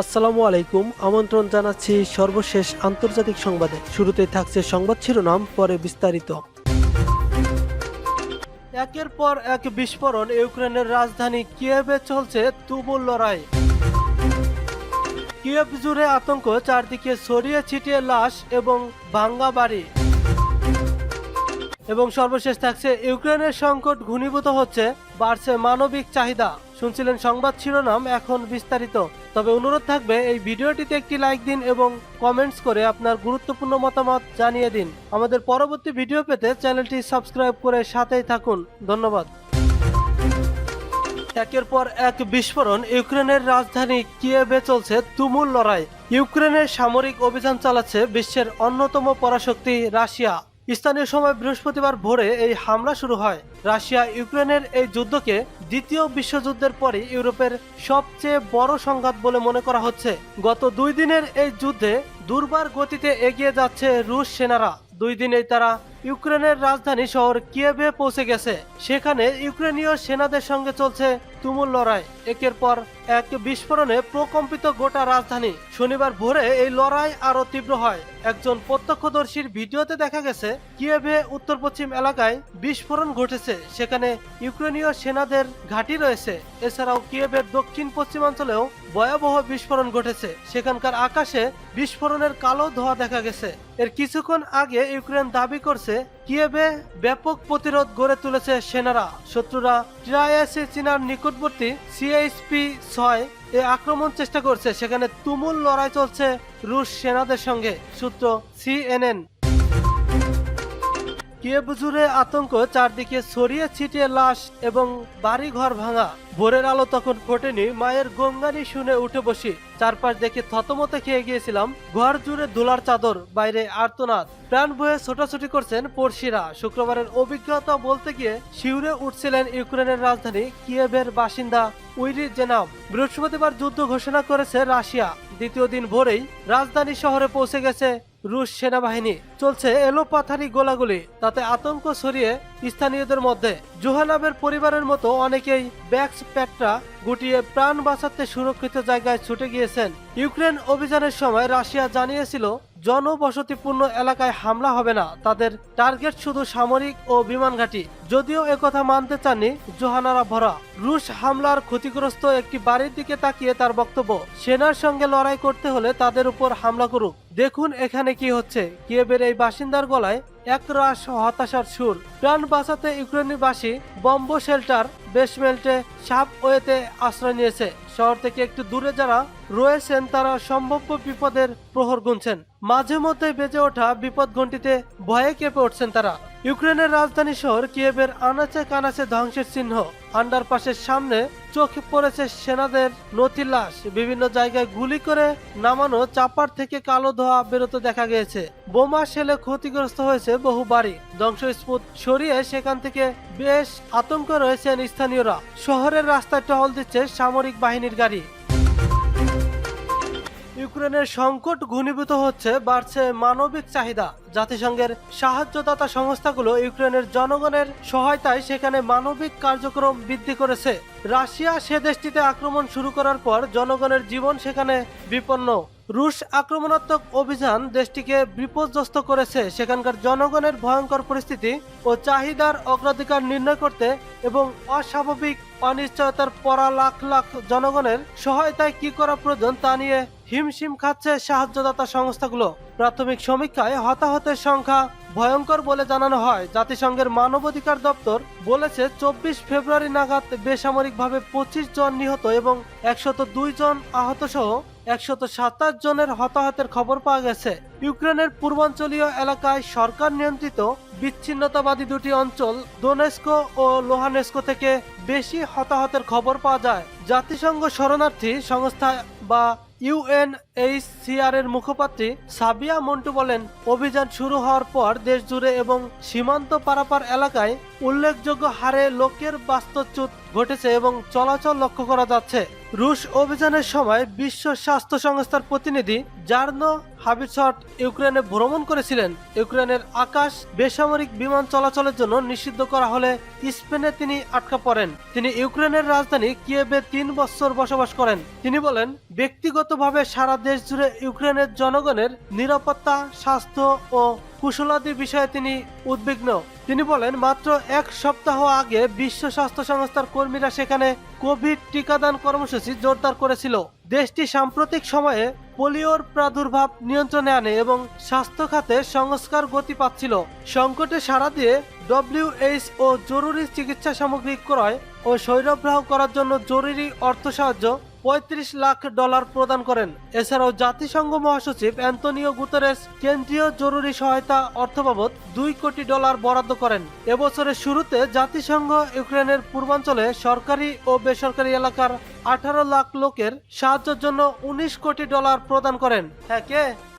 আসসালামু আলাইকুম। আমন্ত্রণ জানাচ্ছি সর্বশেষ আন্তর্জাতিক সংবাদে। শুরুতে থাকছে সংবাদ শিরোনাম, পরে বিস্তারিত। একের পর এক বিস্ফোরণ, ইউক্রেনের রাজধানী কিয়েভে চলছে তুমুল লড়াই। কিয়েভ জুড়ে আতঙ্ক, চারদিকে ছড়িয়ে ছিটিয়ে লাশ এবং ভাঙ্গা বাড়ি। এবং সর্বশেষ থাকছে, ইউক্রেনের সংকট ঘনীভূত হচ্ছে, বাড়ছে মানবিক চাহিদা। শুনছিলেন সংবাদ শিরোনাম, এখন বিস্তারিত। তবে অনুরোধ থাকবে, এই ভিডিওটিতে একটি লাইক দিন এবং কমেন্টস করে আপনার গুরুত্বপূর্ণ মতামত জানিয়ে দিন। আমাদের পরবর্তী ভিডিও পেতে চ্যানেলটি সাবস্ক্রাইব করে সাথেই থাকুন। ধন্যবাদ। একের পর এক বিস্ফোরণ, ইউক্রেনের রাজধানী কিয়েভে চলছে তুমুল লড়াই। ইউক্রেনের সামরিক অভিযান চালাচ্ছে বিশ্বের অন্যতম পরাশক্তি রাশিয়া। স্থানীয় সময় বৃহস্পতিবার ভোরে এই হামলা শুরু হয়। রাশিয়া, ইউক্রেনের এই যুদ্ধকে দ্বিতীয় বিশ্বযুদ্ধের পরে ইউরোপের সবচেয়ে বড় সংঘাত বলে মনে করা হচ্ছে। গত দুই দিনের এই যুদ্ধে দুর্বার গতিতে এগিয়ে যাচ্ছে রুশ সেনারা। দুই দিনেই তারা ইউক্রেনের রাজধানী শহর কিয়েভে পৌঁছে গেছে। সেখানে ইউক্রেনীয় সেনাদের সঙ্গে চলছে তুমুল লড়াই। একের পর এক বিস্ফোরণে প্রকম্পিত গোটা রাজধানী। শনিবার ভোরে এই লড়াই আরও তীব্র হয়। একজন প্রত্যক্ষদর্শীর ভিডিওতে দেখা গেছে, কিয়েভে উত্তর পশ্চিম এলাকায় বিস্ফোরণ ঘটেছে। সেখানে ইউক্রেনীয় সেনাদের ঘাঁটি রয়েছে। এছাড়াও কিয়েভের দক্ষিণ পশ্চিমাঞ্চলেও ভয়াবহ বিস্ফোরণ ঘটেছে। সেখানকার আকাশে বিস্ফোরণের কালো ধোঁয়া দেখা গেছে। এর কিছুক্ষণ আগে ইউক্রেন দাবি করছে কিয়েভে ব্যাপক প্রতিরোধ গড়ে তুলেছে সেনারা। শত্রুরা ট্রায়াসি চীনার নিকটবর্তী সিএইচপি ছয় এ আক্রমণ চেষ্টা করছে। সেখানে তুমুল লড়াই চলছে রুশ সেনাদের সঙ্গে, সূত্র সিএনএন কিয়েভ জুড়ে আতঙ্ক চারদিকে ছড়িয়ে ছিটিয়ে লাশ এবং বাড়ি ঘর ভাঙা। ভোরের আলো তখন ফোটেনি, মায়ের গঙ্গানি শুনে উঠে বসি। চারপাশ দেখে থতমতে খেয়ে গিয়েছিলাম। ঘর জুড়ে দোলার চাদর, বাইরে আর্তনাদ। প্রাণ ভয়ে ছোটাছুটি করছেন পড়শিরা। শুক্রবারের অভিজ্ঞতা বলতে গিয়ে শিউরে উঠছিলেন ইউক্রেনের রাজধানী কিয়েভের বাসিন্দা উইরি জেনাম বৃহস্পতিবার যুদ্ধ ঘোষণা করেছে রাশিয়া। দ্বিতীয় দিন ভোরেই রাজধানী শহরে পৌঁছে গেছে রুশ সেনাবাহিনী চলছে এলোপাথারি গোলাগুলি, তাতে আতঙ্ক ছড়িয়ে স্থানীয়দের মধ্যে জোহানাবের পরিবারের মতো অনেকেই ব্যাক্স প্যাট্রা গুটিয়ে প্রাণ বাঁচাতে সুরক্ষিত জায়গায় ছুটে গিয়েছেন। ইউক্রেন অভিযানের সময় রাশিয়া জানিয়েছিল, জনবসতিপূর্ণ এলাকায় হামলা হবে না। তাদের টার্গেট শুধু সামরিক ও বিমান ঘাঁটি। যদিও একথা মানতে চাননি জোহানারা ভরা। রুশ হামলার ক্ষতিগ্রস্ত একটি বাড়ির দিকে তাকিয়ে তার বক্তব্য, সেনার সঙ্গে লড়াই করতে হলে তাদের উপর হামলা করুক। দেখুন এখানে কি হচ্ছে। কিয়েবের এই বাসিন্দার গলায় একরাশ হতাশার সুর। প্রাণ বাঁচাতে ইউক্রেনবাসী বম্ব শেল্টার বেসমেন্টে সাপ ওয়েতে আশ্রয় নিয়েছে। শহর থেকে একটু দূরে যারা রয়েছেন, তারা সম্ভাব্য বিপদের প্রহর গুনছেন। মাঝে মধ্যে বেজে ওঠা বিপদ ঘন্টিতে ভয়ে কেঁপে উঠছেন তারা। ইউক্রেনের রাজধানী শহর কিয়েবের আনাচে কানাচে ধ্বংসের চিহ্ন। আন্ডারপাসের সামনে চোখে পড়েছে সেনাদের নথির লাশ। বিভিন্ন জায়গায় গুলি করে নামানো চাপার থেকে কালো ধোয়া বেরোতে দেখা গিয়েছে। বোমা শেলে ক্ষতিগ্রস্ত হয়েছে বহু বাড়ি। ধ্বংসস্ফুট সরিয়ে সেখান থেকে বেশ আতঙ্ক রয়েছেন স্থানীয়রা শহরের রাস্তায় টহল দিচ্ছে সামরিক বাহিনীর গাড়ি। ইউক্রেনের সংকট ঘনীভূত হচ্ছে, বাড়ছে মানবিক চাহিদা। জাতিসংঘের সাহায্যদাতা সংস্থাগুলো ইউক্রেনের জনগণের সহায়তায় সেখানে মানবিক কার্যক্রম বৃদ্ধি করেছে। রাশিয়া সে দেশটিতে আক্রমণ শুরু করার পর জনগণের জীবন সেখানে বিপন্ন। রুশ আক্রমণাত্মক অভিযান দেশটিকে বিপর্যস্ত করেছে। সেখানকার জনগণের ভয়ঙ্কর পরিস্থিতি ও চাহিদার অগ্রাধিকার নির্ণয় করতে এবং অস্বাভাবিক অনিশ্চয়তার পড়া লাখ লাখ জনগণের সহায়তায় কি করা প্রয়োজন তা নিয়ে হিমশিম খাচ্ছে সাহায্যদাতা সংস্থাগুলো। প্রাথমিক সমীক্ষায় হতাহতের সংখ্যা ভয়ঙ্কর বলে জানানো হয়। জাতিসংঘের মানবাধিকার দপ্তর বলেছে, চব্বিশ ফেব্রুয়ারি নাগাদ বেসামরিকভাবে পঁচিশ জন নিহত এবং একশত জন আহত সহ একশত সাতাশ জনের হতাহতের খবর পাওয়া গেছে। ইউক্রেনের পূর্বাঞ্চলীয় এলাকায় সরকার নিয়ন্ত্রিত বিচ্ছিন্নতাবাদী দুটি অঞ্চল, দোনেস্কো ও লোহানেস্কো থেকে বেশি হতাহতের খবর পাওয়া যায়। জাতিসংঘ শরণার্থী সংস্থা বা ইউএনএইচসিআরের মুখপাত্রী সাবিয়া মন্টু বলেন, অভিযান শুরু হওয়ার পর দেশজুড়ে এবং সীমান্ত পারাপার এলাকায় উল্লেখযোগ্য হারে লোকের বাস্তুচ্যুত ঘটেছে এবং চলাচল লক্ষ্য করা যাচ্ছে। রুশ অভিযানের সময় বিশ্ব স্বাস্থ্য সংস্থার প্রতিনিধি জার্নো হাবিসট ইউক্রেনে ভ্রমণ করেছিলেন। ইউক্রেনের আকাশ বেসামরিক বিমান চলাচলের জন্য নিষিদ্ধ করা হলে স্পেনে তিনি আটকা পড়েন। তিনি ইউক্রেনের রাজধানী কিয়েভে তিন বছর বসবাস করেন। তিনি বলেন, ব্যক্তিগতভাবে সারা দেশ জুড়ে ইউক্রেনের জনগণের নিরাপত্তা, স্বাস্থ্য ও কুশলাদি বিষয়ে তিনি উদ্বিগ্ন। তিনি বলেন, মাত্র এক সপ্তাহ আগে বিশ্ব স্বাস্থ্য সংস্থার কর্মীরা সেখানে কোভিড টিকাদান কর্মসূচি জোরদার করেছিল। দেশটি সাম্প্রতিক সময়ে পোলিওর প্রাদুর্ভাব নিয়ন্ত্রণে আনে এবং স্বাস্থ্য খাতে সংস্কার গতি পাচ্ছিল। সংকটে সাড়া দিয়ে ডব্লিউএইচও জরুরি চিকিৎসা সামগ্রী ক্রয় ও সৈরভ্রাহ করার জন্য জরুরি অর্থ সাহায্য পঁয়ত্রিশ লাখ ডলার প্রদান করেন। এছাড়াও জাতিসংঘ মহাসচিব অ্যান্তনিও গুতেরেস কেন্দ্রীয় জরুরি সহায়তা অর্থ বাবদ দুই কোটি ডলার বরাদ্দ করেন। এবছরের শুরুতে জাতিসংঘ ইউক্রেনের পূর্বাঞ্চলে সরকারি ও বেসরকারি এলাকার আঠারো লাখ লোকের সাহায্যের জন্য উনিশ কোটি ডলার প্রদান করেন। হ্যাঁ কে?